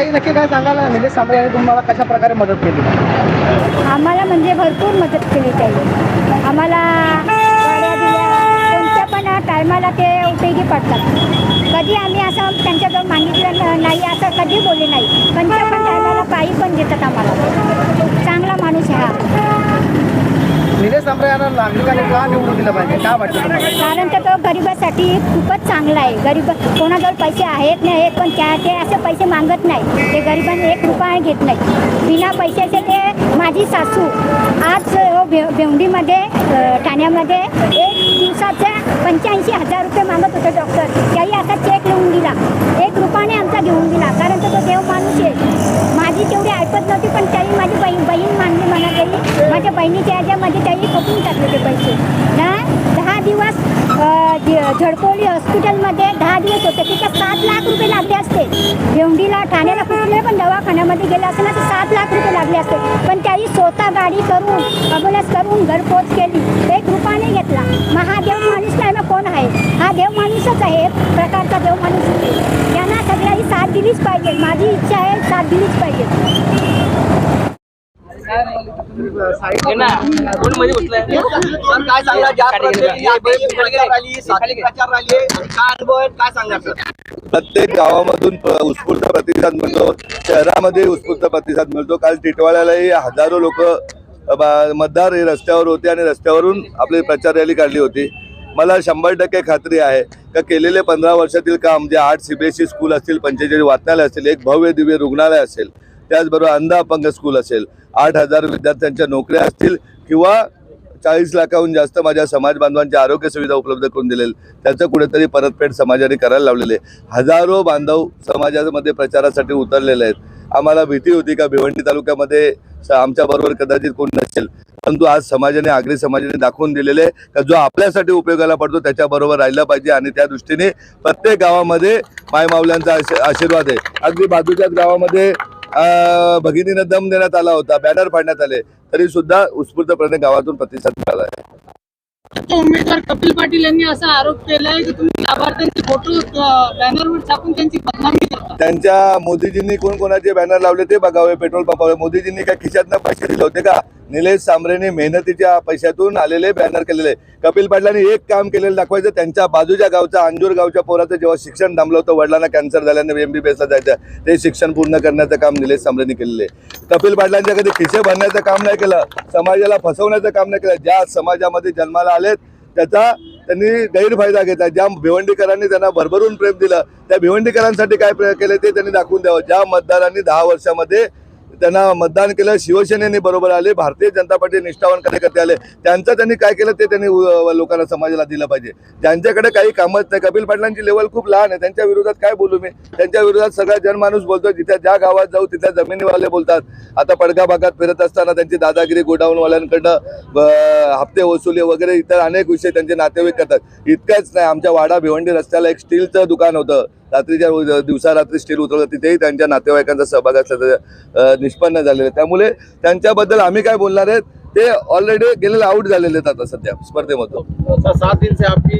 ताई नक्की काय सांगायला निलेश सांबळे तुम्हाला कशा प्रकारे मदत केली? आम्हाला म्हणजे भरपूर मदत केली त्यांनी आम्हाला गाड्या दिल्या कोणत्या पण टायमाला ते उपयोगी पडतात. कधी आम्ही असं त्यांच्याजवळ मागितलं नाही असं कधी बोलले नाही. कोणत्या पण टायमाला काही पण देतात आम्हाला. चांगला माणूस आहे हा. निलेश यांना नागरिकांनी का निवडून दिलं पाहिजे? काय वाटतं तुम्हाला? कारण तर तो गरिबासाठी खूपच चांगला आहे. गरीब कोणाजवळ पैसे आहेत नाही आहेत पण त्या ते असे पैसे मागत नाही. ते गरिबांनी एक रुपया घेत नाही. बिना पैशाचे ते माझी सासू आज अ, भे भेवंडीमध्ये अ, ठाण्यामध्ये एक दिवसाचे पंच्याऐंशी हजार रुपये मागत होते डॉक्टर त्याही आता चेक लिहून दिला. एक रुपयाने आमचा घेऊन दिला. कारण तर तो देव माणूस आहे. माझी तेवढी ऐकत नव्हती पण त्याही माझी बहीण बहीण मानली मला. तरी माझ्या बहिणीच्या त्याही खपून टाकले ते पैसे ना दहा दिवस अ, ज- झडकोली हॉस्पिटलमध्ये दहा दिवस होते. तिथे सात लाख रुपये लागले असते. भेवंडीला ठाण्याला कुठल्या पण दवाखान्यामध्ये गेले असते ना तर सात लाख रुपये लागले असते. पण त्याही स्वतः गाडी करून अम्ब्युलन्स करून घरपोच केली. एक रुपाने घेतला. मग हा देव माणूस नाही कोण आहे? हा देव माणूसच आहे. एक प्रकारचा देव माणूस आहे. त्यांना सगळ्याही साथ दिलीच पाहिजे. माझी इच्छा आहे साथ दिलीच पाहिजे. काय सांगणार ज्या काय सांगणार प्रत्येक गावामधून प- उत्स्फूर्त प्रतिसाद मिळतो. शहरामध्ये उत्स्फूर्त प्रतिसाद मिळतो. काल टिटवाळ्यालाही हजारो लोक मतदार हे रस्त्यावर होते आणि रस्त्यावरून आपली प्रचार रॅली काढली होती. मला शंभर टक्के खात्री आहे का केलेले पंधरा वर्षातील काम जे आठ सीबीएसई स्कूल असतील पंचेचाळीस वाचनालय असतील एक भव्य दिव्य रुग्णालय असेल त्याचबरोबर अंध अपंग स्कूल असेल आठ हजार विद्यार्थ्यांच्या नोकऱ्या असतील किंवा चाळीस लाखाहून जास्त माझ्या समाज बांधवांच्या आरोग्य सुविधा उपलब्ध करून दिलेल त्याचं कुठेतरी परतफेड समाजाने करायला लावलेले हजारो बांधव समाजामध्ये प्रचारासाठी उतरलेले आहेत. आम्हाला भीती होती का भिवंडी तालुक्यामध्ये स- आमच्याबरोबर कदाचित कोण नसेल. परंतु आज समाजाने आगरी समाजाने दाखवून दिलेले आहे का जो आपल्यासाठी उपयोगाला पडतो त्याच्याबरोबर राहिला पाहिजे आणि त्या दृष्टीने प्रत्येक गावामध्ये मायमावल्यांचा आशी- आशीर्वाद आहे. अगदी बाजूच्याच गावामध्ये भगिनीनं दम देण्यात आला होता बॅनर फाडण्यात आले. तरी सुद्धा उत्स्फूर्तपणे गावातून प्रतिसाद मिळाला आहे. उमेदवार कपिल पाटील यांनी असा आरोप केलाय की तुम्ही लाभार्थ्यांचे फोटो बॅनरवर छापून त्यांची बदनामी त्यांच्या मोदीजींनी कोण कोणाचे बॅनर लावले ते बघावे पेट्रोल पंपावर मोदीजींनी काय खिशातनं पैसे दिले होते का? निलेश सांबरेने मेहनतीच्या पैशातून आलेले बॅनर केलेले. कपिल पाटलांनी एक काम केलेलं दाखवायचं त्यांच्या बाजूच्या गावचा अंजूर गावच्या पोराचं जेव्हा शिक्षण थांबलं होतं वडिलांना कॅन्सर झाल्याने एमबीबीएसला जायचं. ते शिक्षण पूर्ण करण्याचं काम निलेश सांबरेने केलेले कपिल पाटलांच्या कधी खिसे भरण्याचं काम नाही केलं समाजाला फसवण्याचं काम नाही केलं. ज्या समाजामध्ये जन्माला आलेत त्याचा त्यांनी गैरफायदा घेतला. ज्या भिवंडीकरांनी त्यांना भरभरून प्रेम दिलं त्या भिवंडीकरांसाठी काय प्रे- केले ते त्यांनी दाखवून द्यावं. ज्या मतदारांनी दहा वर्षामध्ये त्यांना मतदान केलं. शिवसेनेने बरोबर आले. भारतीय जनता पार्टी निष्ठावान कार्यकर्ते आले. त्यांचं त्यांनी काय केलं ते त्यांनी लोकांना समाजाला दिलं पाहिजे. ज्यांच्याकडे काही कामच नाही कपिल पाटलांची लेवल खूप लहान आहे. त्यांच्या विरोधात काय बोलू मी? त्यांच्या विरोधात सगळा जनमाणूस बोलतो जिथे ज्या गावात जाऊ तिथल्या जमिनीवाले बोलतात. आता पडगा भागात फिरत असताना त्यांची दादागिरी गोडाऊनवाल्यांकडनं ब- हप्ते वसुली वगैरे इतर अनेक विषय त्यांचे नातेवाईक करतात. इतकंच नाही. आमच्या वाडा भिवंडी रस्त्याला एक स्टीलचं दुकान होतं. रात्रीच्या दिवसारात्री दिवसा रात्री स्टील उतरवलं तिथेही त्यांच्या नातेवाईकांचा सहभाग असल्याचं निष्पन्न झालेलं आहे. त्यामुळे त्यांच्याबद्दल आम्ही काय बोलणार आहेत ते ऑलरेडी गेलेले आउट झालेले आहेत आता सध्या स्पर्धेमधून. सात दिन से आपकी.